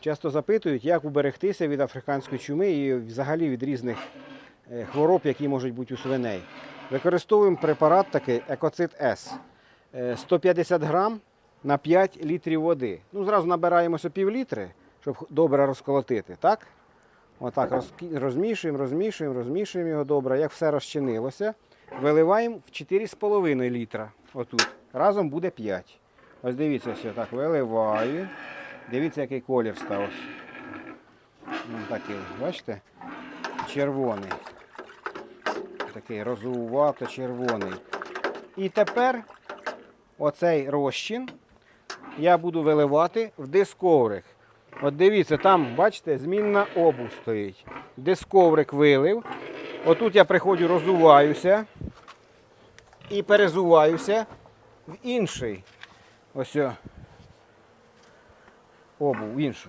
часто запитують, як уберегтися від африканської чуми і взагалі від різних е, хвороб, які можуть бути у свиней. Використовуємо препарат такий Екоцит С. Е, 150 грам на 5 літрів води. Ну, зразу набираємося пів літри, щоб добре розколотити. Так? Отак розмішуємо, розмішуємо, розмішуємо його добре. Як все розчинилося, виливаємо в 4,5 літра. Отут. Разом буде 5. Ось дивіться, все так виливаю. Дивіться, який колір став. ось. Такий, бачите? Червоний. Такий розувато червоний. І тепер оцей розчин я буду виливати в дисковрик. От дивіться, там, бачите, змінна обув стоїть. Дисковрик вилив. Отут я приходжу, розуваюся і перезуваюся в інший. Ось. о, Обув, іншу.